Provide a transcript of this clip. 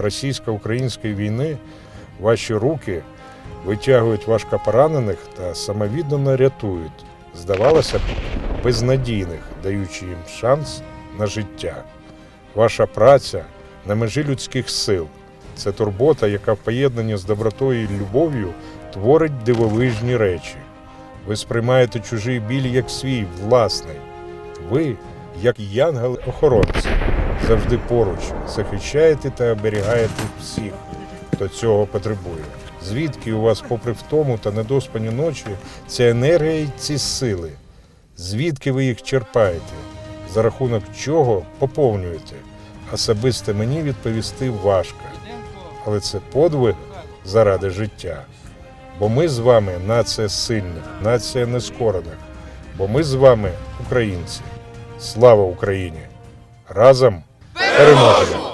російсько-української війни ваші руки витягують важкопоранених та самовіддано рятують, здавалося б, безнадійних, даючи їм шанс на життя. Ваша праця на межі людських сил це турбота, яка в поєднанні з добротою і любов'ю творить дивовижні речі. Ви сприймаєте чужий біль як свій, власний. Ви, як янгели-охоронці, завжди поруч, захищаєте та оберігаєте всіх, хто цього потребує. Звідки у вас, попри втому та недоспані ночі, ця енергія і ці сили? Звідки ви їх черпаєте? За рахунок чого поповнюєте? Особисто мені відповісти важко. Але це подвиг заради життя. Бо ми з вами нація сильних, нація нескорених. Бо ми з вами українці. Слава Україні! Разом Era o Nóbrega.